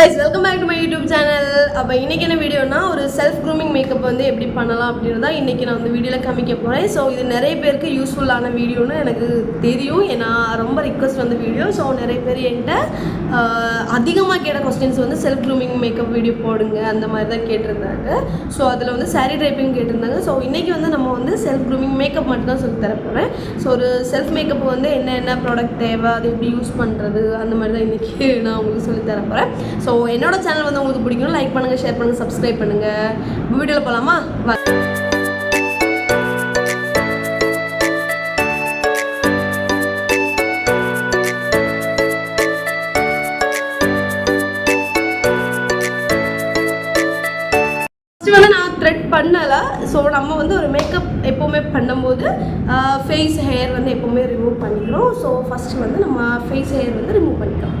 guys welcome back to my YouTube channel அப்போ இன்றைக்கி என்ன வீடியோனா ஒரு செல்ஃப் க்ரூமிங் மேக்கப் வந்து எப்படி பண்ணலாம் அப்படின்னு தான் இன்றைக்கி நான் வந்து வீடியோவில் காமிக்க போகிறேன் ஸோ இது நிறைய பேருக்கு யூஸ்ஃபுல்லான வீடியோன்னு எனக்கு தெரியும். ஏன்னா ரொம்ப ரிக்வஸ்ட் வந்த வீடியோ. ஸோ நிறைய பேர் என்கிட்ட அதிகமாக கேட்ட கொஸ்டின்ஸ் வந்து செல்ஃப் க்ரூமிங் மேக்கப் வீடியோ போடுங்க அந்த மாதிரி தான் கேட்டிருந்தாங்க. ஸோ அதில் வந்து சாரி டைப்பிங் கேட்டிருந்தாங்க. ஸோ இன்றைக்கி வந்து நம்ம வந்து செல்ஃப் க்ரூமிங் மேக்கப் மட்டும் தான் சொல்லி தரப்போகிறேன் ஸோ ஒரு செல்ஃப் மேக்கப் வந்து என்னென்ன ப்ராடக்ட் தேவை அது எப்படி யூஸ் பண்ணுறது அந்த மாதிரி தான் இன்றைக்கி நான் உங்களுக்கு சொல்லி தரப்போகிறேன் ஸோ ஸோ என்னோட சேனல் வந்து உங்களுக்கு பிடிக்கும் லைக் பண்ணுங்கள் ஷேர் பண்ணுங்கள் சப்ஸ்கிரைப் பண்ணுங்கள் வீடியோவில் போகலாமா வா. ஃபஸ்ட்டு நான் த்ரெட் பண்ணலை. ஸோ நம்ம வந்து ஒரு மேக்கப் எப்போவுமே பண்ணும்போது ஃபேஸ் ஹேர் வந்து எப்போவுமே ரிமூவ் பண்ணிக்கணும் ஸோ ஃபஸ்ட்டு வந்து நம்ம ஃபேஸ் ஹேர் வந்து ரிமூவ் பண்ணிக்கலாம்.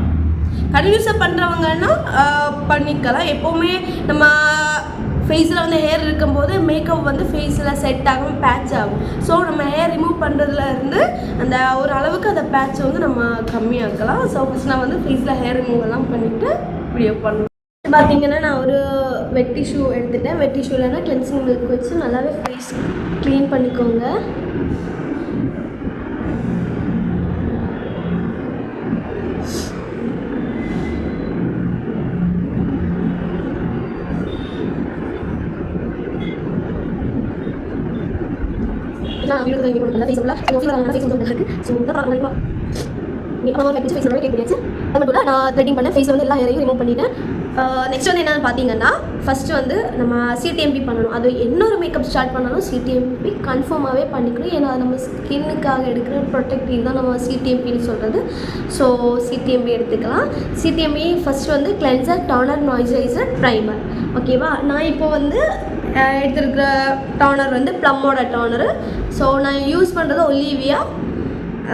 கண்டினியூஸாக பண்ணுறவங்கன்னா பண்ணிக்கலாம். எப்போவுமே நம்ம ஃபேஸில் வந்து ஹேர் இருக்கும்போது மேக்கப் வந்து ஃபேஸில் செட் ஆகும் பேட்ச் ஆகும். ஸோ நம்ம ஹேர் ரிமூவ் பண்ணுறதுல இருந்து அந்த ஒரு அளவுக்கு அந்த பேட்சை வந்து நம்ம கம்மியாக்கலாம். ஸோ ஃபஸ்ட் நான் வந்து ஃபேஸில் ஹேர் ரிமூவ் எல்லாம் பண்ணிவிட்டு வீடியோ பண்ணுவேன். பார்த்தீங்கன்னா நான் ஒரு வெட் டிஷ்யூ எடுத்துட்டேன். வெட் டிஷ்யூலனா கிளென்சிங் மில்க் வச்சு நல்லாவே ஃபேஸ் க்ளீன் பண்ணிக்கோங்க. Video face so feel face வந்து ஸோ பார்க்கலாம் ஃபேஸ் அது மட்டும் நான் த்ரெட்டிங் பண்ணேன் ஃபேஸ் வந்து எல்லா ஹேரையும் ரிமூவ் பண்ணிவிட்டேன் நெக்ஸ்ட் வந்து என்னென்னு பார்த்தீங்கன்னா ஃபஸ்ட்டு வந்து நம்ம சிடிஎம்பி பண்ணணும். அது என்ன ஒரு மேக்கப் ஸ்டார்ட் பண்ணாலும் சிடிஎம்பி கன்ஃபார்மாகவே பண்ணிக்கணும். ஏன்னா நம்ம ஸ்கின்னுக்காக எடுக்கிற ப்ரொடெக்டிவ் தான் நம்ம சிடிஎம்பின்னு சொல்கிறது ஸோ சிடிஎம்பி எடுத்துக்கலாம். சிடிஎம்பி ஃபஸ்ட்டு வந்து கிளென்சர் டானர் மாய்ஸ்சரைசர் ப்ரைமர் ஓகேவா நான் இப்போ வந்து எடுத்திருக்கிற டோனர் வந்து ப்ளம்மோட டோனரு ஸோ நான் யூஸ் பண்ணுறது ஒலிவியா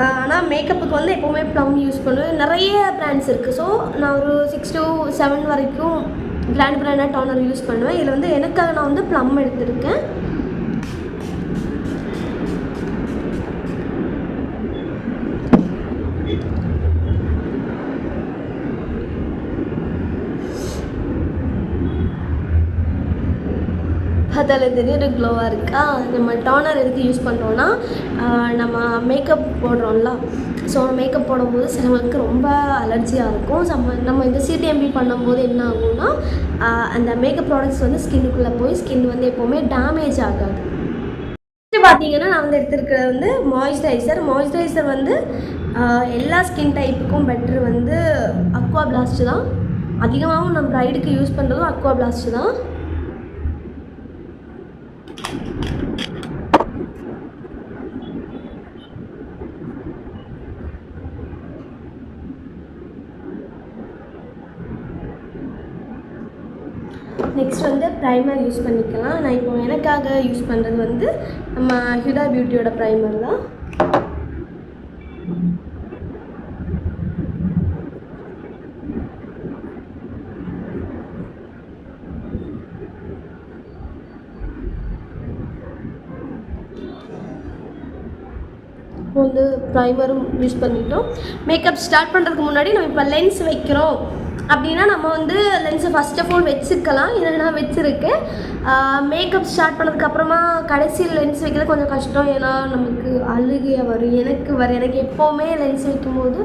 ஆனால் மேக்கப்புக்கு வந்து எப்போவுமே ப்ளம் யூஸ் பண்ணுவேன். நிறைய ப்ராண்ட்ஸ் இருக்குது ஸோ நான் ஒரு சிக்ஸ் டு செவன் வரைக்கும் பிராண்ட் பிராண்டாக டோனர் யூஸ் பண்ணுவேன். இதில் வந்து எனக்காக நான் வந்து ப்ளம் எடுத்திருக்கேன். அதில் திடீர்னு க்ளோவாக இருக்கா? நம்ம டோனர் எதுக்கு யூஸ் பண்ணுறோன்னா நம்ம மேக்கப் போடுறோம்ல. ஸோ மேக்கப் போடும்போது சிலவங்களுக்கு ரொம்ப அலர்ஜியாக இருக்கும். நம்ம நம்ம இந்த சிடிஎம்பி பண்ணும்போது என்ன ஆகும்னா அந்த மேக்கப் ப்ராடக்ட்ஸ் வந்து ஸ்கின்னுக்குள்ளே போய் ஸ்கின் வந்து எப்போவுமே டேமேஜ் ஆகாது. பார்த்தீங்கன்னா நான் வந்து எடுத்திருக்கிறது வந்து மாய்ஸ்சரைசர் மாய்ஸ்சரைசர் வந்து எல்லா ஸ்கின் டைப்புக்கும் பெட்ரு வந்து அக்வா பிளாஸ்ட் தான். அதிகமாகவும் நம்ம ப்ரைடுக்கு யூஸ் பண்ணுறதும் அக்வா பிளாஸ்ட் தான். நெக்ஸ்ட் வந்து ப்ரைமர் யூஸ் பண்ணிக்கலாம். நான் இப்போ எனக்காக யூஸ் பண்ணுறது வந்து நம்ம ஹிடா பியூட்டியோட ப்ரைமர் தான். இப்போ வந்து ப்ரைமரும் யூஸ் பண்ணிட்டோம். மேக்கப் ஸ்டார்ட் பண்ணுறதுக்கு முன்னாடி நம்ம இப்போ லென்ஸ் வைக்கிறோம். அப்படின்னா நம்ம வந்து லென்ஸை ஃபஸ்ட் ஆஃப் ஆல் வச்சுக்கலாம். இதை வச்சுருக்கேன். மேக்கப் ஸ்டார்ட் பண்ணதுக்கப்புறமா கடைசியில் லென்ஸ் வைக்கிறது கொஞ்சம் கஷ்டம். ஏன்னா நமக்கு அழுகையாக வரும். எனக்கு வரும் எனக்கு எப்போவுமே லென்ஸ் வைக்கும்போது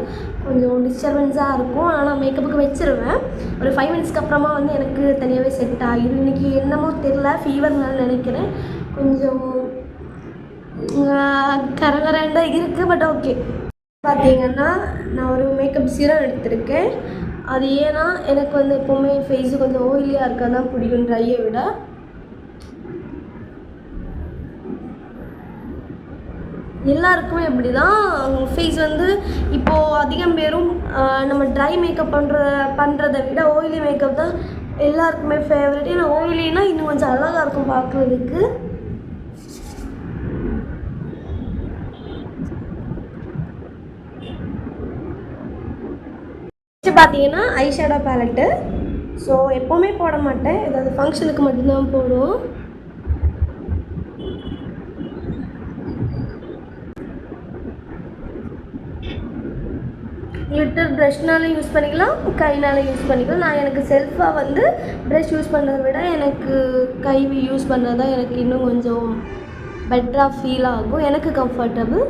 கொஞ்சம் டிஸ்டர்பன்ஸாக இருக்கும். ஆனால் மேக்கப்புக்கு வச்சிருவேன். ஒரு ஃபைவ் மினிட்ஸ்க்கு அப்புறமா வந்து எனக்கு தனியாகவே செட் ஆகிடும் இன்றைக்கி என்னமோ தெரில ஃபீவர்னால நினைக்கிறேன். கொஞ்சம் கரகரண்டா இருக்குது பட் ஓகே பார்த்தீங்கன்னா நான் ஒரு மேக்கப் சீரம் எடுத்திருக்கேன். அது ஏன்னா எனக்கு வந்து எப்போவுமே ஃபேஸு கொஞ்சம் ஓயிலியாக இருக்கா தான் பிடிக்கும் ட்ரையை விட. எல்லாருக்குமே அப்படி தான் ஃபேஸ் வந்து இப்போது அதிகம் பேரும் நம்ம ட்ரை மேக்கப் பண்ணுற பண்ணுறதை விட ஓய்லி மேக்கப் தான் எல்லாருக்குமே ஃபேவரட் ஏன்னா ஆயிலினா இன்னும் கொஞ்சம் அழகாக இருக்கும் பார்க்குறதுக்கு நெக்ஸ்ட் பார்த்தீங்கன்னா ஐஷேடோ பேலட்டு. ஸோ எப்போவுமே போட மாட்டேன். ஏதாவது ஃபங்க்ஷனுக்கு மட்டும்தான் போடுவோம். லிட்டர் ப்ரஷ்னாலும் யூஸ் பண்ணிக்கலாம் கைனாலும் யூஸ் பண்ணிக்கலாம். நான் எனக்கு செல்ஃபாக வந்து ப்ரஷ் யூஸ் பண்ணுறதை விட எனக்கு கை யூஸ் பண்ணுறது தான் எனக்கு இன்னும் கொஞ்சம் பெட்டராக ஃபீல் ஆகும். எனக்கு கம்ஃபர்டபுள்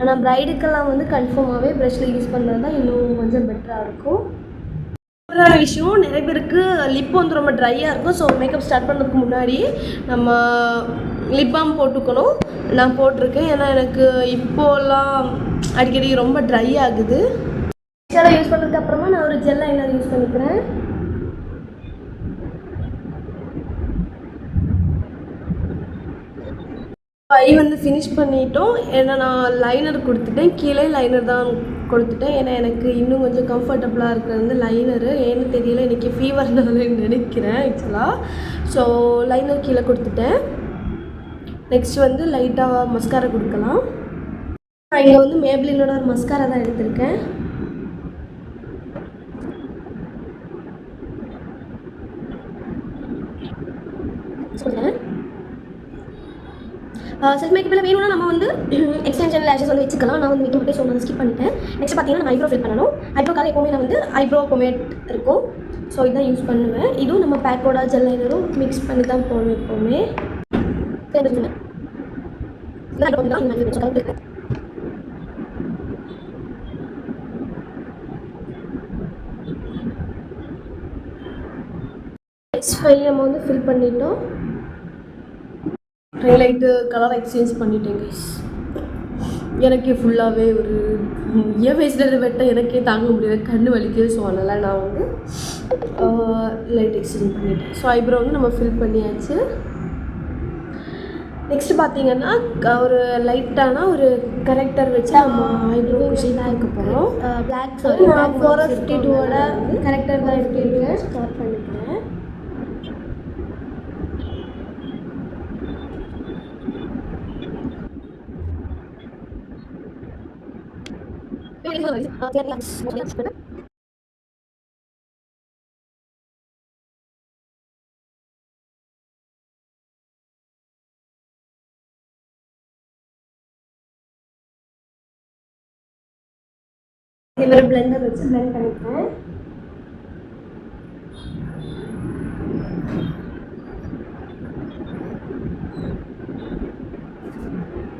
ஆனால் ப்ரைடுக்கெல்லாம் வந்து கன்ஃபார்மாகவே ப்ரஷ்ஷில் யூஸ் பண்ணுறது தான் இன்னும் கொஞ்சம் பெட்டராக இருக்கும். ஒரு விஷயம் நிறைய பேருக்கு லிப் வந்து ரொம்ப ட்ரையாக இருக்கும். ஸோ மேக்கப் ஸ்டார்ட் பண்ணுறதுக்கு முன்னாடி நம்ம லிப் பாம் போட்டுக்கணும். நான் போட்டிருக்கேன். ஏன்னா எனக்கு இப்போலாம் அடிக்கடி ரொம்ப ட்ரை ஆகுது. யூஸ் பண்ணதுக்கு அப்புறமா நான் ஒரு ஜெல் லைனர் யூஸ் பண்ணிக்கிறேன். ஐ வந்து ஃபினிஷ் பண்ணிட்டோம். ஏன்னா நான் லைனர் கொடுத்துட்டேன். கீழே லைனர் தான் கொடுத்துட்டேன். ஏன்னா எனக்கு இன்னும் கொஞ்சம் கம்ஃபர்டபுளாக இருக்கிறது வந்து லைனரு ஏன்னு தெரியல. இன்றைக்கி ஃபீவர்னால நினைக்கிறேன் ஆக்சுவலாக ஸோ லைனர் கீழே கொடுத்துட்டேன். நெக்ஸ்ட் வந்து லைட்டாக மஸ்காரா கொடுக்கலாம். நான் இங்கே வந்து மேப்ளினோட ஒரு மஸ்காரா தான் எடுத்திருக்கேன். செல்ஃப் மேக்கப்பில் வேணும்னா நம்ம வந்து எக்ஸ்டென்ஷன் லேஷஸ் வந்து வச்சுக்கலாம். நான் வந்து மேக்கப் மட்டும் சொன்னது ஸ்கிப் பண்ணிட்டேன். நெக்ஸ்ட் பார்த்தீங்கன்னா நான் ஐப்ரோ ஃபில் பண்ணணும் ஐப்ரோக்காக எப்போவுமே நான் வந்து ஐப்ரோ பொமேட் இருக்கும். ஸோ இதான் யூஸ் பண்ணுவேன். இதுவும் நம்ம பேக்கோட ஜெல் லைனரும் மிக்ஸ் பண்ணி தான் போடுவேன் எப்போவுமே. தெரிஞ்சுக்கணும் ஃபைல் நம்ம வந்து ஃபில் பண்ணிட்டோம். ஹைலைட்டு கலர் எக்ஸ்சேஞ்ச் பண்ணிட்டேன் கைஸ் எனக்கே ஃபுல்லாகவே ஒரு ஏன் ஃபேஸில் வெட்ட எனக்கே தாங்க முடியல. கண்ணு வலிக்குது ஸோ அதனால் நான் வந்து லைட் எக்ஸ்சேஞ்ச் பண்ணிட்டேன். ஸோ ஐப்ரோ வந்து நம்ம ஃபில் பண்ணியாச்சு. நெக்ஸ்ட் பார்த்தீங்கன்னா ஒரு லைட்டான ஒரு கரெக்டர் வச்சு நம்ம ஐப்ரோ ஷேப் கொடுக்க போகிறோம் பிளாக் சாரி ஃபோர் ஃபிஃப்டி டூவோட கரெக்டர் தான் எடுத்துருக்கேன் ஸ்டார்ட் பண்ணிக்கிறேன் இதே மாதிரி பிளெண்டர் வச்சு பிளெண்ட் பண்ணிக்கிறேன்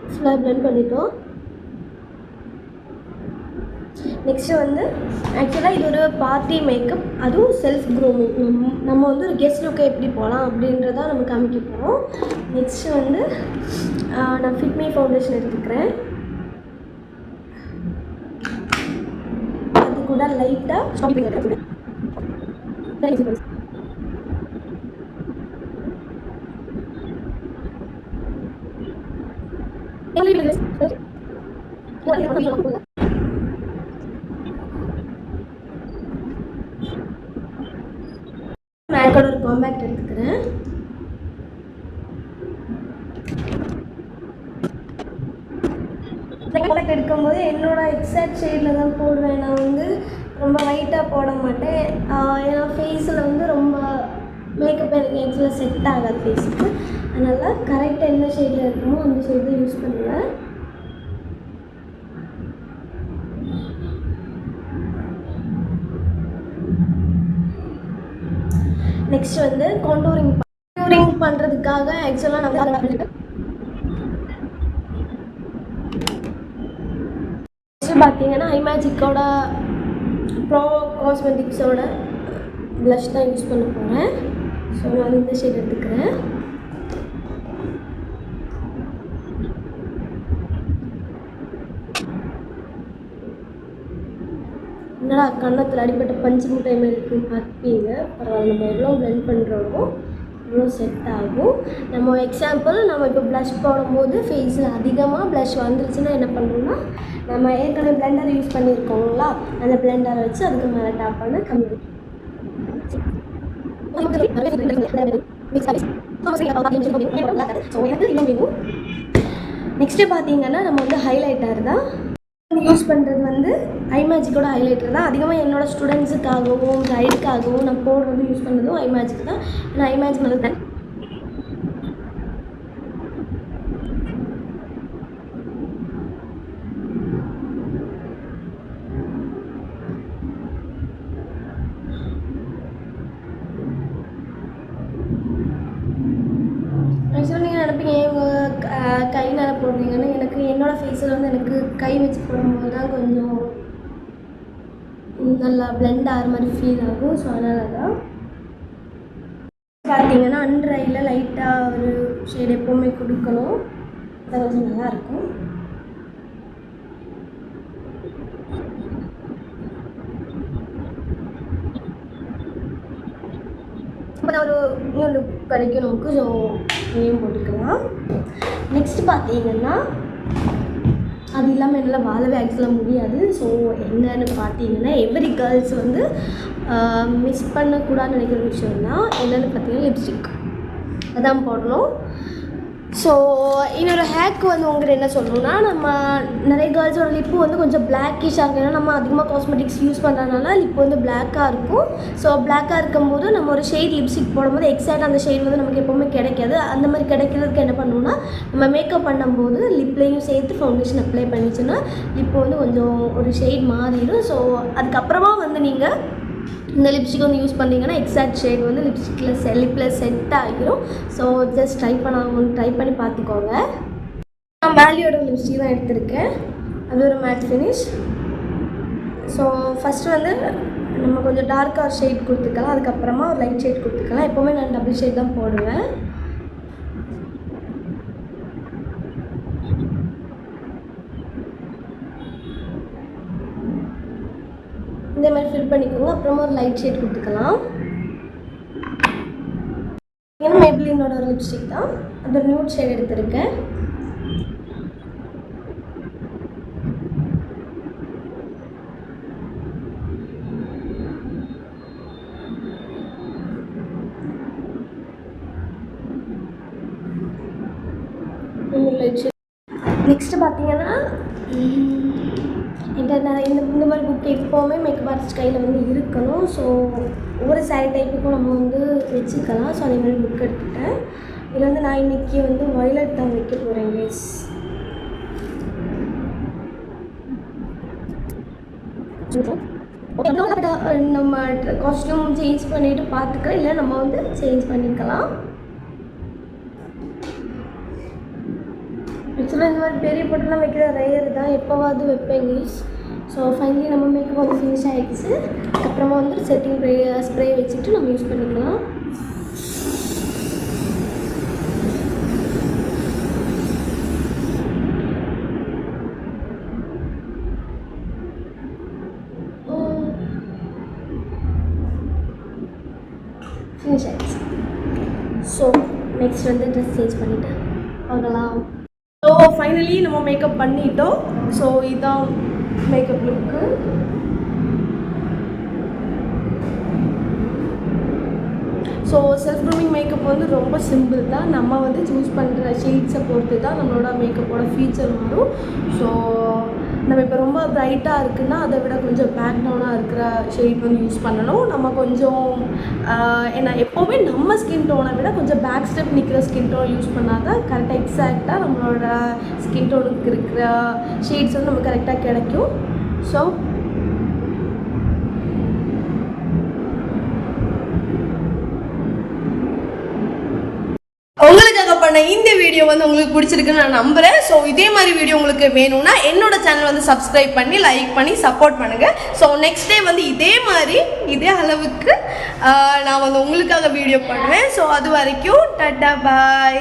ஃபுல்லாக பிளெண்ட் பண்ணிட்டோம் நெக்ஸ்ட்டு வந்து ஆக்சுவலாக இது ஒரு பார்ட்டி மேக்கப் அதுவும் செல்ஃப் க்ரூமிங் நம்ம வந்து ஒரு கெஸ்ட் லுக்கை எப்படி போகலாம் அப்படின்றத நம்ம காமிக்க போகிறோம் நெக்ஸ்ட்டு வந்து நான் ஃபிட்மி ஃபவுண்டேஷன் எடுத்துக்கிறேன். அது கூட லைட்டாக ஷாப்பிங் எடுத்துக்கிறேன் ஒரு காம்பேக்ட் எடுத்துக்கிறேன் காம்பேக்ட் எடுக்கும்போது என்னோட எக்ஸாக்ட் ஷேடில் தான் போடுவேன். நான் வந்து ரொம்ப ஒயிட்டாக போட மாட்டேன். ஏன்னா ஃபேஸில் வந்து ரொம்ப மேக்கப் எனக்கு ஆக்சுவலாக செட் ஆகாது ஃபேஸுக்கு அதனால் கரெக்டாக என்ன ஷேடில் இருக்குமோ அந்த ஷேட் தான் யூஸ் பண்ணுவேன். நெக்ஸ்ட் வந்து கான்டூரிங் கான்டூரிங் பண்ணுறதுக்காக ஆக்சுவலாக நான் வந்து நெக்ஸ்ட் பார்த்தீங்கன்னா ஐமேஜிக்கோட ப்ரோ காஸ்மெட்டிக்ஸோட ப்ளஷ் தான் யூஸ் பண்ண போகிறேன் ஸோ நான் இந்த ஷேட் எடுத்துக்கிறேன். என்னடா கன்னத்தில் அடிப்பட்ட பஞ்சு மூட்டை மாதிரி இருக்குன்னு பார்ப்பீங்க பரவாயில்ல நம்ம எவ்வளோ ப்ளெண்ட் பண்ணுறோமோ அவ்வளோ செட் ஆகும். நம்ம எக்ஸாம்பிள் நம்ம இப்போ ப்ளஷ் போடும்போது ஃபேஸில் அதிகமாக ப்ளஷ் வந்துருச்சுன்னா என்ன பண்ணணும்னா நம்ம ஏற்கனவே பிளெண்டர் யூஸ் பண்ணியிருக்கோங்களா அந்த பிளெண்டரை வச்சு அதுக்கு மேலே டாப் பண்ண கம்மி நெக்ஸ்ட்டு பார்த்தீங்கன்னா நம்ம வந்து ஹைலைட்டர் தான். யூஸ் பண்ணுறது வந்து ஐமேஜிக்கோட ஹைலைட்டர் தான். அதிகமாக என்னோடய ஸ்டூடெண்ட்ஸுக்காகவும் கைடுக்காகவும் நான் போடுறது யூஸ் பண்ணுறதும் ஐமேஜிக் தான். நான் ஏன்னா ஐமேஜிக் நல்லது. தான் ஃபேஸில் வந்து எனக்கு கை வச்சு போடும்போது தான் கொஞ்சம் நல்லா பிளெண்ட் ஆகிற மாதிரி ஃபீல் ஆகும். ஸோ அதனால தான் பார்த்தீங்கன்னா அன்ட்ரையில் லைட்டாக ஒரு ஷேட் எப்போவுமே கொடுக்கணும். அது கொஞ்சம் நல்லாயிருக்கும் இப்போ ஒரு இன்னொரு லுக் கிடைக்கும் நமக்கு ஸோ நேம் போட்டுக்கலாம். நெக்ஸ்ட் பார்த்தீங்கன்னா அது இல்லாமல் என்னால் வாழவே ஆக்சுவலாக முடியாது. ஸோ என்னன்னு பார்த்தீங்கன்னா எவ்ரி கேர்ள்ஸ் வந்து மிஸ் பண்ணக்கூடாதுன்னு நினைக்கிற விஷயம்னா என்னென்னு பார்த்தீங்கன்னா லிப்ஸ்டிக் அதான் போடணும். ஸோ என்னோட ஹேக் வந்து உங்கள்கிட்ட என்ன சொல்லணும்னா நம்ம நிறைய கேர்ள்ஸோட லிப்பு வந்து கொஞ்சம் பிளாக்கிஷாக இருக்கும். ஏன்னா நம்ம அதிகமாக காஸ்மெட்டிக்ஸ் யூஸ் பண்ணுறதுனால லிப் வந்து பிளாக்காக இருக்கும். ஸோ பிளாக்காக இருக்கும்போது நம்ம ஒரு ஷேட் லிப்ஸ்டிக் போடும்போது எக்ஸாக்ட் அந்த ஷேட் வந்து நமக்கு எப்போவுமே கிடைக்காது. அந்த மாதிரி கிடைக்கிறதுக்கு என்ன பண்ணணும்னா நம்ம மேக்கப் பண்ணும்போது லிப்லேயும் சேர்த்து ஃபவுண்டேஷன் அப்ளை பண்ணிச்சுன்னா லிப் வந்து கொஞ்சம் ஒரு ஷேட் மாறிடும். ஸோ அதுக்கப்புறமா வந்து நீங்கள் இந்த லிப்ஸ்டிக் வந்து யூஸ் பண்ணிங்கன்னா எக்ஸாக்ட் ஷேட் வந்து லிப்ஸ்டிக்கில் செ லிப்பில் செட் ஆகிரும். ஸோ ஜஸ்ட் ட்ரை பண்ண ட்ரை பண்ணி பார்த்துக்கோங்க. நான் வேல்யூட லிப்ஸ்டிக் தான் எடுத்திருக்கேன். அது ஒரு மேட் ஃபினிஷ் ஸோ ஃபஸ்ட்டு வந்து நம்ம கொஞ்சம் டார்க்காக ஷேட் கொடுத்துக்கலாம். அதுக்கப்புறமா ஒரு லைட் ஷேட் கொடுத்துக்கலாம். எப்போவுமே நான் டபுள் ஷேட் தான் போடுவேன் இந்த மாதிரி ஃபில் பண்ணிக்கோங்க அப்புறமா ஒரு லைட் ஷேட் கொடுத்துக்கலாம். ஏன்னா மேப்ளினோட ஒரு லிப்ஸ்டிக் தான். அந்த நியூட் ஷேட் எடுத்திருக்கேன். நெக்ஸ்ட் நெக்ஸ்ட்டு பார்த்தீங்கன்னா என்கிட்ட நான் இந்த இந்த மாதிரி புக் எப்போவுமே மேக்கப் ஆர்டிஸ்ட் கையில் வந்து இருக்கணும். ஸோ ஒவ்வொரு சாரி டைப்புக்கும் நம்ம வந்து வச்சுக்கலாம். ஸோ அதே மாதிரி புக் எடுத்துட்டேன் இதில் வந்து நான் இன்றைக்கி வந்து வயலட் தான் வைக்க போகிறேன் கேஸ் நம்ம காஸ்டியூம் சேஞ்ச் பண்ணிட்டு பார்த்துக்கலாம். இல்லை நம்ம வந்து சேஞ்ச் பண்ணிக்கலாம். ஆக்சுவலாக இந்த மாதிரி பெரிய பொட்டெல்லாம் வைக்கிற ரேர் தான். எப்போவாவது வைப்பேன் இங்கிலீஷ் ஸோ ஃபைனலி நம்ம மேக்கப் வந்து ஃபினிஷ் ஆகிடுச்சு அப்புறமா வந்து செட்டிங் ஸ்ப்ரே ஸ்ப்ரே வச்சுட்டு நம்ம யூஸ் பண்ணிக்கலாம் ஃபினிஷ் ஆகிடுச்சு ஸோ நெக்ஸ்ட் வந்து ட்ரெஸ் சேஞ்ச் பண்ணிவிட்டு பார்க்கலாம் ஸோ ஃபைனலி நம்ம மேக்கப் பண்ணிட்டோம் ஸோ இதுதான் makeup look so self grooming makeup வந்து ரொம்ப சிம்பிள் தான். நம்ம வந்து சூஸ் பண்ணுற ஷேட்ஸை பொறுத்து தான் நம்மளோட மேக்கப்போட ஃபீச்சர் மாறும். ஸோ நம்ம இப்போ ரொம்ப ப்ரைட்டாக இருக்குன்னா அதை விட கொஞ்சம் பேக்டவுனாக இருக்கிற ஷேட் வந்து யூஸ் பண்ணணும். நம்ம கொஞ்சம் ஏன்னா எப்போவுமே நம்ம ஸ்கின் டோனை விட கொஞ்சம் பேக் ஸ்டெப் நிற்கிற ஸ்கின் டோன் யூஸ் பண்ணால் தான் கரெக்டாக எக்ஸாக்டாக நம்மளோட ஸ்கின் டோனுக்கு இருக்கிற ஷேட்ஸ் வந்து நமக்கு கரெக்டாக கிடைக்கும். ஸோ பண்ண இந்த வீடியோ வந்து உங்களுக்கு பிடிச்சிருக்குன்னு நான் நம்புறேன். ஸோ இதே மாதிரி வீடியோ உங்களுக்கு வேணும்னா என்னோட சேனல் வந்து சப்ஸ்கிரைப் பண்ணி லைக் பண்ணி சப்போர்ட் பண்ணுங்க. ஸோ நெக்ஸ்ட் டே வந்து இதே மாதிரி இதே அளவுக்கு நான் வந்து உங்களுக்காக வீடியோ பண்ணுவேன். ஸோ அது வரைக்கும் டட்டா பாய்